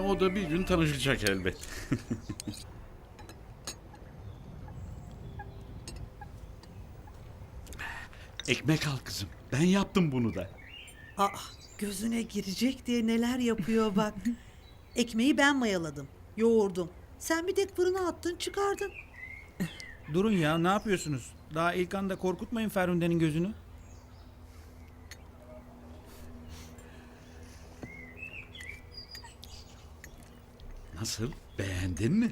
O da bir gün tanışacak elbet. Ekmek al kızım. Ben yaptım bunu da. Aa, gözüne girecek diye neler yapıyor bak. Ekmeği ben mayaladım, yoğurdum. Sen bir tek fırına attın çıkardın. Durun ya ne yapıyorsunuz? Daha ilk anda korkutmayın Ferhunde'nin gözünü. Nasıl? Beğendin mi?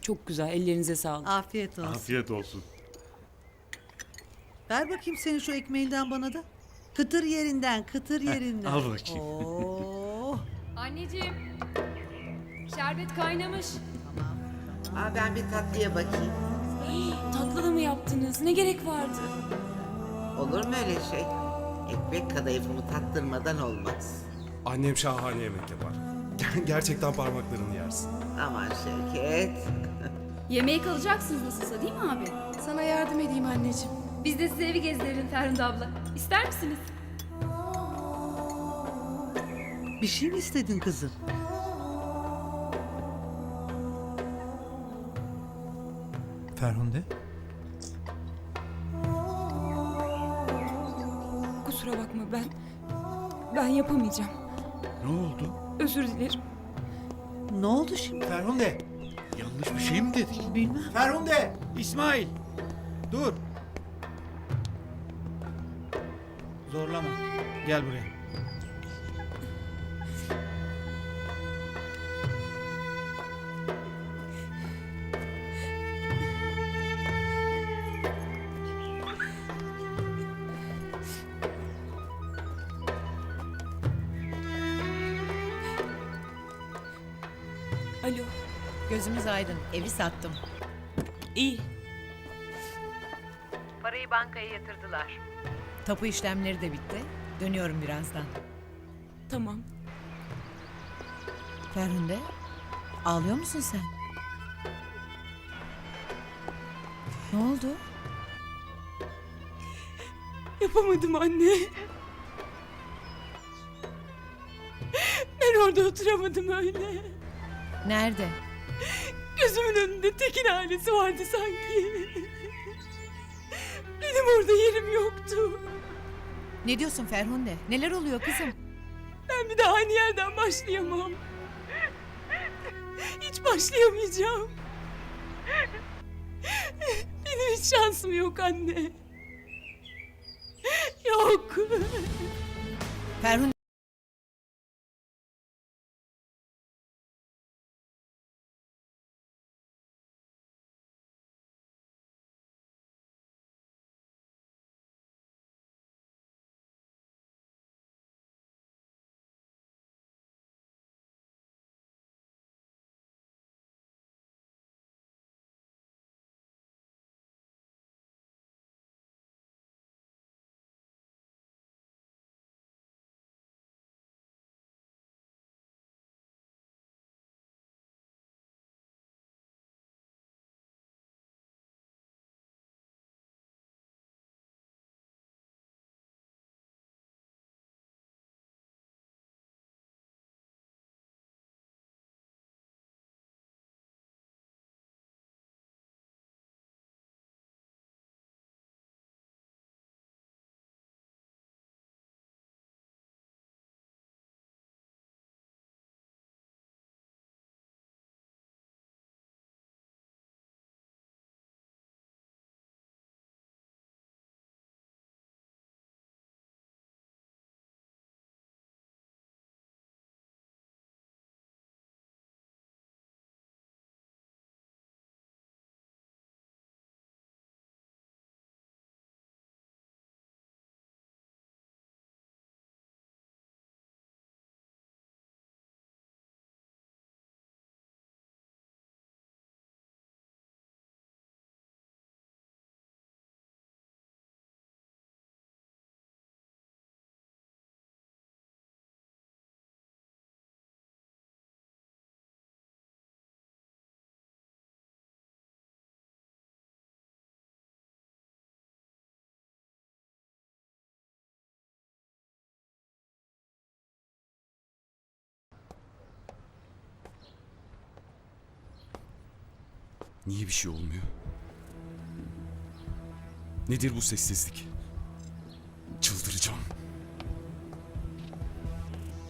Çok güzel. Ellerinize sağlık. Afiyet olsun. Afiyet olsun. Ver bakayım senin şu ekmeğinden bana da. Kıtır yerinden, kıtır yerinden. al bakayım. Oo, Anneciğim. Şerbet kaynamış. Aa, ben bir tatlıya bakayım. Tatlı da mı yaptınız? Ne gerek vardı? Olur mu öyle şey? Ekmek kadayıfımı tattırmadan olmaz. Annem şahane yemek yapar. Gerçekten parmaklarını yersin. Aman Şevket. Yemeğe kalacaksınız nasılsa değil mi abi? Sana yardım edeyim anneciğim. Biz de size evi gezdirelim Ferhunde abla. İster misiniz? bir şey mi istedin kızım? Ferhunde? Kusura bakma ben... Ben yapamayacağım. Ne oldu? Özür dilerim. Ne oldu şimdi? Ferhunde! Yanlış bir şey mi dedik? Bilmem. Ferhunde! İsmail! Dur! Zorlama. Gel buraya. Gözümüz aydın. Evi sattım. İyi. Parayı bankaya yatırdılar. Tapu işlemleri de bitti. Dönüyorum birazdan. Tamam. Ferhunde, ağlıyor musun sen? Ne oldu? Yapamadım anne. Ben orada oturamadım öyle. Nerede? Gözümün önünde Tekin ailesi vardı sanki. Benim orada yerim yoktu. Ne diyorsun Ferhunde? Neler oluyor kızım? Ben bir daha aynı yerden başlayamam. Hiç başlayamayacağım. Benim hiç şansım yok anne. Yok. Ferhunde Niye bir şey olmuyor? Nedir bu sessizlik? Çıldıracağım.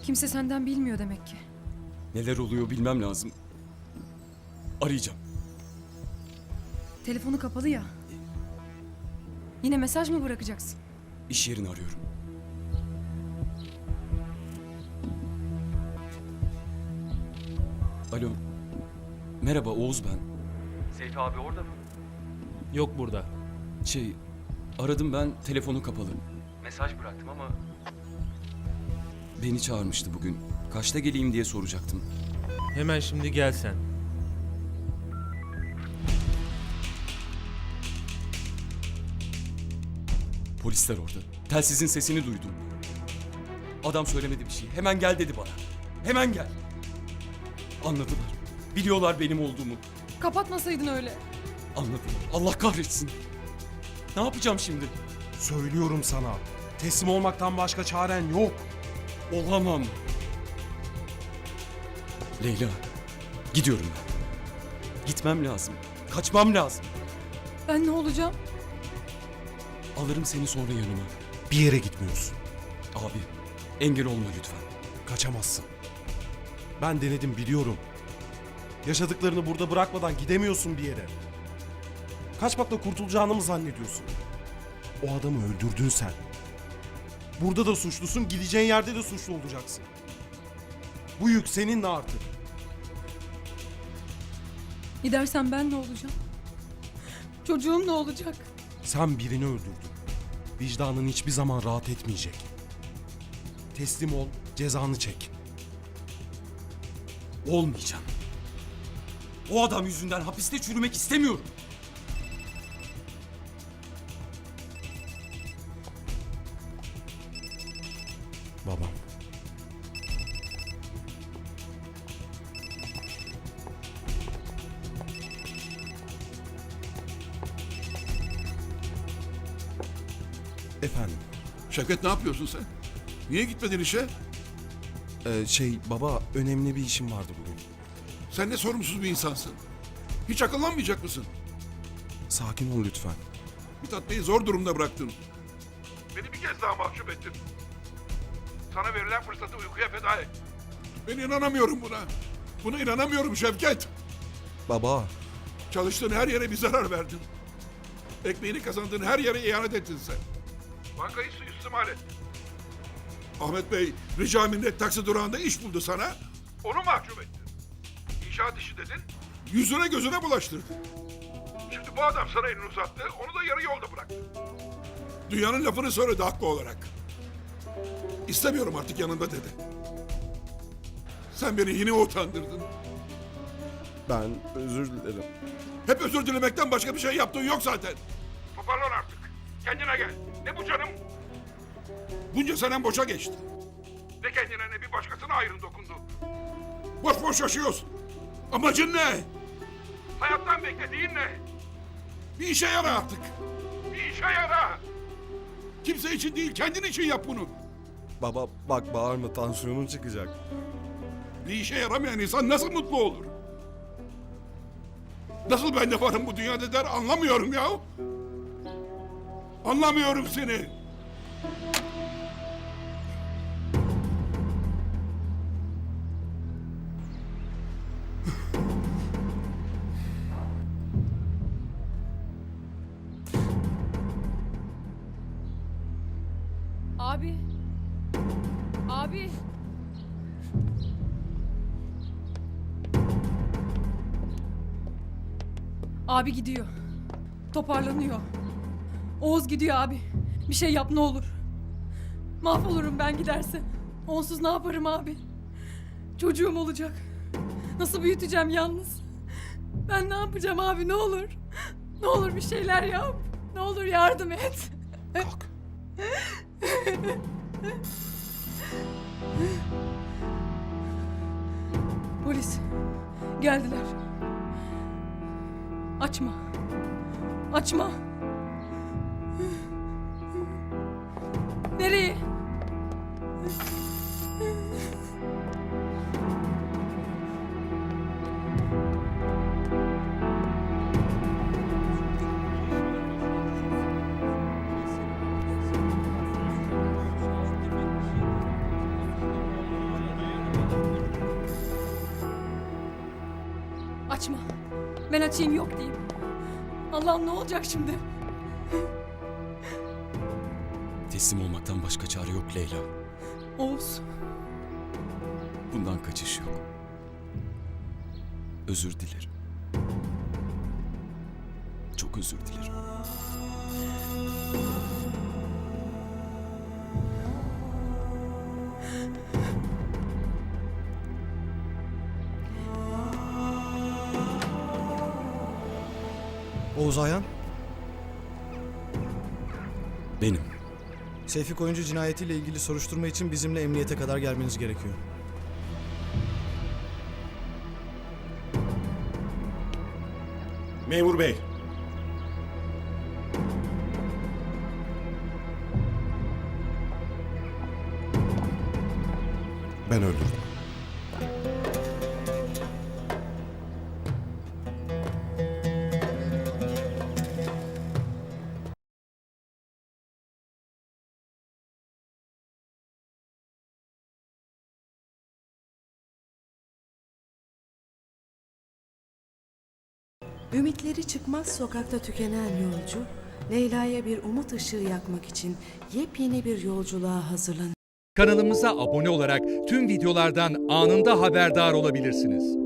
Kimse senden bilmiyor demek ki. Neler oluyor bilmem lazım. Arayacağım. Telefonu kapalı ya. Yine mesaj mı bırakacaksın? İş yerini arıyorum. Alo. Merhaba Oğuz ben. Seyfi abi orada mı? Yok burada. Şey, aradım ben telefonu kapalı. Mesaj bıraktım ama Beni çağırmıştı bugün. Kaçta geleyim diye soracaktım. Hemen şimdi gel sen. Polisler orada. Telsizin sesini duydum. Adam söylemedi bir şey. Hemen gel dedi bana. Hemen gel. Anladılar. Biliyorlar benim olduğumu. Kapatmasaydın öyle. Anladılar. Allah kahretsin. Ne yapacağım şimdi? Söylüyorum sana. Teslim olmaktan başka çaren yok. Olamam. Leyla. Gidiyorum ben. Gitmem lazım. Kaçmam lazım. Ben ne olacağım? Alırım seni sonra yanıma. Bir yere gitmiyorsun. Abi engel olma lütfen. Kaçamazsın. Ben denedim biliyorum. Yaşadıklarını burada bırakmadan gidemiyorsun bir yere. Kaçmakla kurtulacağını mı zannediyorsun? O adamı öldürdün sen. Burada da suçlusun, gideceğin yerde de suçlu olacaksın. Bu yük seninle artık. Gidersen ben ne olacağım? Çocuğum ne olacak? Sen birini öldürdün. Vicdanın hiçbir zaman rahat etmeyecek. Teslim ol, cezanı çek. Olmayacağım. O adam yüzünden hapiste çürümek istemiyorum. Babam. Efendim, Şevket ne yapıyorsun sen? Niye gitmedin işe? e, şey baba önemli bir işim vardı bugün. Sen ne sorumsuz bir insansın. Hiç akıllanmayacak mısın? Sakin ol lütfen. Mithat Bey'i zor durumda bıraktın. Beni bir kez daha mahcup ettin. Sana verilen fırsatı uykuya feda et. Ben inanamıyorum buna. Buna inanamıyorum Şevket. Baba, Çalıştığın her yere bir zarar verdin. Ekmeğini kazandığın her yere ihanet ettin sen. Bankayı suistimal ettin. Ahmet Bey rica minnet taksi durağında iş buldu sana. Onu mahcup ettin. İnşaat işi dedin. Yüzüne gözüne bulaştırdın. Şimdi bu adam sana elini uzattı. Onu da yarı yolda bıraktı. Dünyanın lafını söyledi haklı olarak. İstemiyorum artık yanında dedi. Sen beni yine utandırdın. ben özür dilerim. Hep özür dilemekten başka bir şey yaptığın yok zaten. Toparlan artık. Kendine gel. Ne bu canım? Bunca senem boşa geçti. Ne kendine ne bir başkasına ayrın dokundu. Boş boş yaşıyorsun. Amacın ne? Hayattan beklediğin ne? Bir işe yara artık. Bir işe yara. Kimse için değil kendin için yap bunu. Baba bak bağırma tansiyonun çıkacak. Bir işe yaramayan insan nasıl mutlu olur? Nasıl ben de varım bu dünyada der anlamıyorum ya. Anlamıyorum seni. Abi gidiyor. Toparlanıyor. Oğuz gidiyor abi. Bir şey yap ne olur. Mahvolurum ben giderse. Onsuz ne yaparım abi? Çocuğum olacak. Nasıl büyüteceğim yalnız? Ben ne yapacağım abi ne olur? Ne olur bir şeyler yap. Ne olur yardım et. Kalk. Polis. Geldiler. Açma. Açma. Nereye? Açma. Ben açayım yok diyeyim. Allah'ım ne olacak şimdi? Teslim olmaktan başka çare yok Leyla. Oğuz. Bundan kaçış yok. Özür dilerim. Çok özür dilerim. Oğuz Ayhan, Benim. Seyfi Koyuncu cinayetiyle ilgili soruşturma için bizimle emniyete kadar gelmeniz gerekiyor. Memur bey. Ben öldürdüm. Ümitleri çıkmaz sokakta tükenen yolcu, Leyla'ya bir umut ışığı yakmak için yepyeni bir yolculuğa hazırlanıyor. Kanalımıza abone olarak tüm videolardan anında haberdar olabilirsiniz.